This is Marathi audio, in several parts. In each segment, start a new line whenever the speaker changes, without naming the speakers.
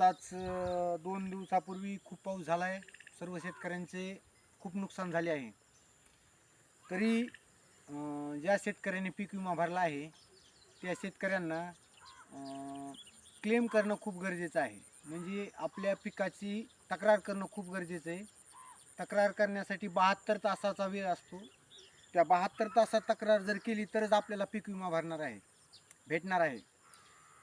आत्ताच दोन दिवसापूर्वी खूप पाऊस झाला आहे सर्व शेतकऱ्यांचे खूप नुकसान झाले आहे. तरी ज्या शेतकऱ्यांनी पीक विमा भरला आहे त्या शेतकऱ्यांना क्लेम करणं खूप गरजेचं आहे. म्हणजे आपल्या पिकाची तक्रार करणं खूप गरजेचं आहे. तक्रार करण्यासाठी बहात्तर तासाचा वेळ असतो. त्या बहात्तर तासात तक्रार जर केली तरच आपल्याला पीक विमा भरणार आहे भेटणार आहे.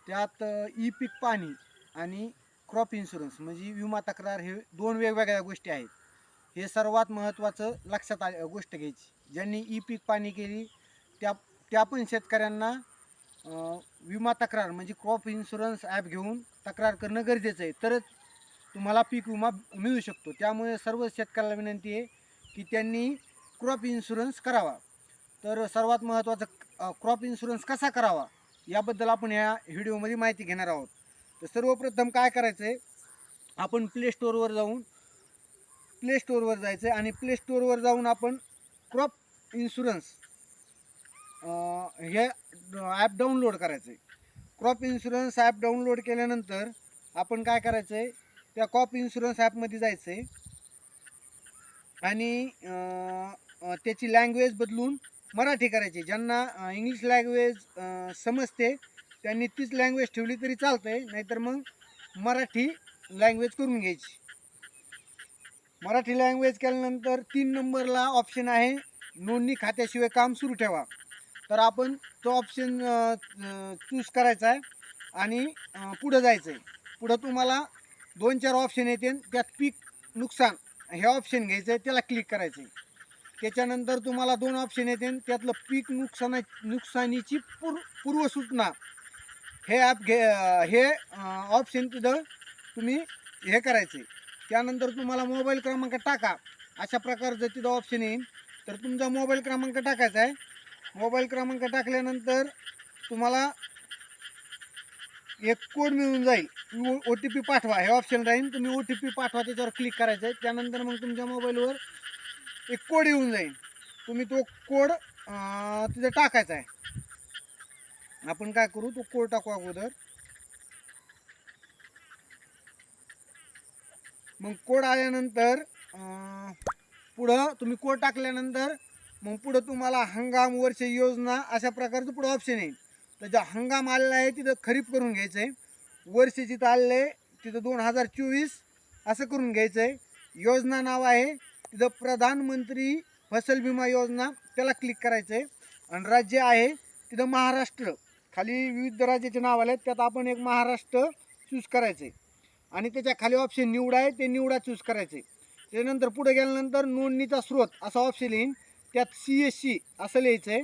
त्यात ई पीक पाणी आणि क्रॉप इन्शुरन्स म्हणजे विमा तक्रार हे दोन वेगवेगळ्या गोष्टी आहेत. हे सर्वात महत्त्वाचं लक्षात आ गोष्ट घ्यायची. ज्यांनी ई पीक पाणी केली त्या त्या पण शेतकऱ्यांना विमा तक्रार म्हणजे क्रॉप इन्शुरन्स ॲप घेऊन तक्रार करणं गरजेचं आहे. तरच तुम्हाला पीक विमा मिळू शकतो. त्यामुळे सर्व शेतकऱ्याला विनंती आहे की त्यांनी क्रॉप इन्शुरन्स करावा. तर सर्वात महत्त्वाचं क्रॉप इन्शुरन्स कसा करावा? याबद्दल आपण ह्या व्हिडिओमध्ये माहिती घेणार आहोत. तर सर्वप्रथम काय करायचं आहे आपण प्ले स्टोअरवर जाऊन प्ले स्टोअरवर जायचं आहे आणि प्ले स्टोअरवर जाऊन आपण क्रॉप इन्शुरन्स हे ॲप डाउनलोड करायचं आहे क्रॉप इन्शुरन्स ॲप डाउनलोड केल्यानंतर आपण काय करायचं आहे त्या क्रॉप इन्शुरन्स ॲपमध्ये जायचं आहे आणि त्याची लँग्वेज बदलून मराठी करायची. ज्यांना इंग्लिश लँग्वेज समजते त्यांनी तीच लँग्वेज ठेवली तरी चालतं आहे नाहीतर मग मराठी लँग्वेज करून घ्यायची. मराठी लँग्वेज केल्यानंतर तीन नंबरला ऑप्शन आहे नोंदणी खात्याशिवाय काम सुरू ठेवा. तर आपण तो ऑप्शन चूज करायचा आहे आणि पुढं जायचं आहे पुढं तुम्हाला दोन चार ऑप्शन येते त्यात पीक नुकसान हे ऑप्शन घ्यायचं आहे त्याला क्लिक करायचं आहे त्याच्यानंतर तुम्हाला दोन ऑप्शन येते त्यातलं पीक नुकसाना नुकसानीची पूर पूर्वसूचना हे ॲप घे हे ऑप्शन तिथं तुम्ही हे करायचे. त्यानंतर तुम्हाला मोबाईल क्रमांक टाका. अशा प्रकारचं तिथं ऑप्शन येईल तर तुमचा मोबाईल क्रमांक टाकायचा आहे. मोबाईल क्रमांक टाकल्यानंतर तुम्हाला एक कोड मिळून जाईल. ओ टी पी पाठवा. हे ऑप्शन राहील तुम्ही ओ टी पी पाठवा त्याच्यावर क्लिक करायचं आहे. त्यानंतर मग तुमच्या मोबाईलवर एक कोड येऊन जाईल. तुम्ही तो कोड तिथे टाकायचा आहे. आपण काय करू तो कोड टाकू अगोदर. मग कोड आल्यानंतर पुढं तुम्ही कोड टाकल्यानंतर मग पुढं तुम्हाला हंगाम वर्ष योजना अशा प्रकारचं पुढं ऑप्शन येईल तर ज्या हंगाम आलेला आहे तिथं खरीप करून घ्यायचं आहे वर्ष जिथं आलेलं आहे तिथं दोन हजार चोवीस असं करून घ्यायचं आहे योजना नाव आहे तिथं प्रधानमंत्री फसल विमा योजना त्याला क्लिक करायचं आहे आणि राज्य आहे तिथं महाराष्ट्र. खाली विविध राज्याचे नाव आले त्यात आपण एक महाराष्ट्र चूज करायचं आहे आणि त्याच्याखाली ऑप्शन निवडा आहे ते निवडा चूज करायचे त्यानंतर पुढे गेल्यानंतर नोंदणीचा स्रोत असा ऑप्शन येईन. त्यात सी एस सी असं लिहायचं आहे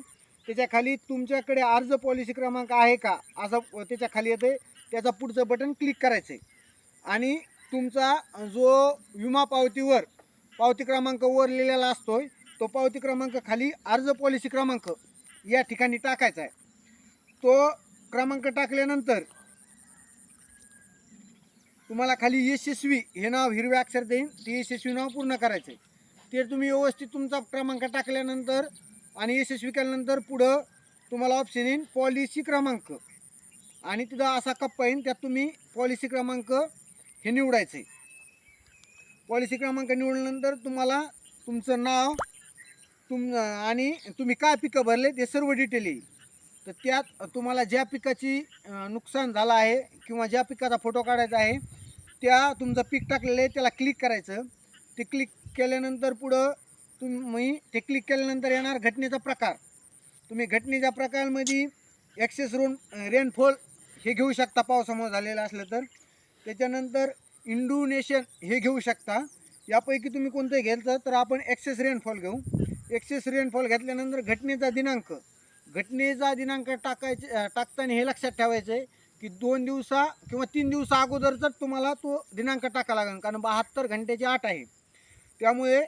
त्याच्याखाली तुमच्याकडे अर्ज पॉलिसी क्रमांक आहे का? असं त्याच्याखाली येते. त्याचा पुढचं बटन क्लिक करायचं आहे आणि तुमचा जो विमा पावतीवर पावती क्रमांक वर लिहिलेला असतोय तो पावती क्रमांक खाली अर्ज पॉलिसी क्रमांक या ठिकाणी टाकायचा आहे. तो क्रमांक टाकल्यानंतर तुम्हाला खाली यशस्वी हे नाव हिरव्या अक्षर देईन ते यशस्वी नाव पूर्ण करायचं आहे. ते तुम्ही व्यवस्थित तुमचा क्रमांक टाकल्यानंतर आणि यशस्वी केल्यानंतर पुढं तुम्हाला ऑप्शन येईन पॉलिसी क्रमांक. आणि तिथं असा कप्पा येईन त्यात तुम्ही पॉलिसी क्रमांक हे निवडायचं आहे. पॉलिसी क्रमांक निवडल्यानंतर तुम्हाला तुमचं नाव तुम आणि तुम्ही काय पिकं भरले ते सर्व डिटेल येईल. तर त्यात तुम्हाला ज्या पिकाची नुकसान झालं आहे किंवा ज्या पिकाचा फोटो काढायचा आहे त्या तुमचं पीक टाकलेलं आहे त्याला क्लिक करायचं. ते क्लिक केल्यानंतर पुढं तुम्ही ते क्लिक केल्यानंतर येणार घटनेचा प्रकार. तुम्ही घटनेच्या प्रकारमध्ये ॲक्सेस रोन रेनफॉल हे घेऊ शकता पावसामुळे झालेलं असलं तर. त्याच्यानंतर इंडोनेशन हे घेऊ शकता. यापैकी तुम्ही कोणतं घ्यायचं तर आपण एक्सेस रेनफॉल घेऊ. एक्सेस रेनफॉल घेतल्यानंतर घटनेचा दिनांक. घटनेचा दिनांक टाकायचे टाकताना हे लक्षात ठेवायचं आहे की दोन दिवसा किंवा तीन दिवसा अगोदरच तुम्हाला तो दिनांक टाका लागेल कारण बहात्तर घंट्याची आठ आहे. त्यामुळे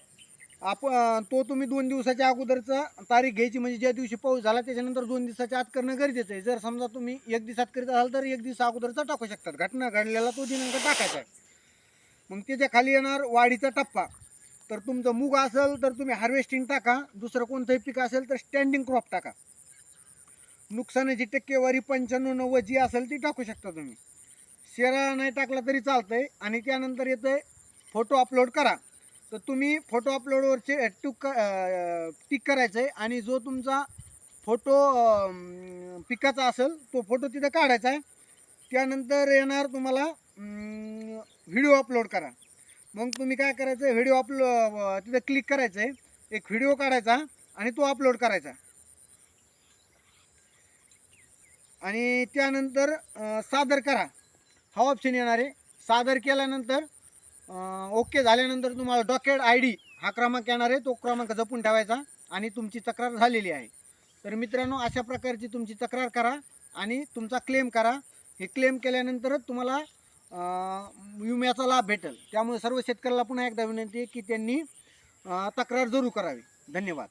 आप तो तुम्ही दोन दिवसाच्या अगोदरचा तारीख घ्यायची म्हणजे ज्या दिवशी पाऊस झाला त्याच्यानंतर दोन दिवसाच्या आत करणं गरजेचं आहे. जर समजा तुम्ही एक दिवसात करीत असाल तर एक दिवसा अगोदरचा टाकू शकतात. घटना घडलेला तो दिनांक टाकायचा आहे. मग त्याच्याखाली येणार वाढीचा टप्पा. तर तुमचं मूग असेल तर तुम्ही हार्वेस्टिंग टाका. दुसरं कोणतंही पीक असेल तर स्टँडिंग क्रॉप टाका. नुकसानाची टक्केवारी पंच्याण्णव नव्वद जी असेल ती टाकू शकता तुम्ही. शेरा नाही टाकला तरी चालतंय. आणि त्यानंतर येतं फोटो अपलोड करा. तर तुम्ही फोटो अपलोडवरचे टूक टिक करायचं आहे आणि जो तुमचा फोटो पिकाचा असेल तो फोटो तिथं काढायचा आहे. त्यानंतर येणार तुम्हाला व्हिडिओ अपलोड करा. मग तुम्ही काय करायचं? व्हिडिओ अपलो तिथं क्लिक करायचं आहे एक व्हिडिओ काढायचा आणि तो अपलोड करायचा. आणि त्यानंतर सादर करा. हा ऑप्शन येणार आहे. सादर केल्यानंतर ओके झाल्यानंतर तुम्हाला डॉकेट आय डी हा क्रमांक येणार आहे. तो क्रमांक जपून ठेवायचा आणि तुमची तक्रार झालेली आहे. तर मित्रांनो अशा प्रकारची तुमची तक्रार करा आणि तुमचा क्लेम करा. हे क्लेम केल्यानंतरच तुम्हाला विम्याचा लाभ भेटेल. त्यामुळे सर्व शेतकऱ्याला पुन्हा एकदा विनंती आहे की त्यांनी तक्रार जरूर करावी. धन्यवाद.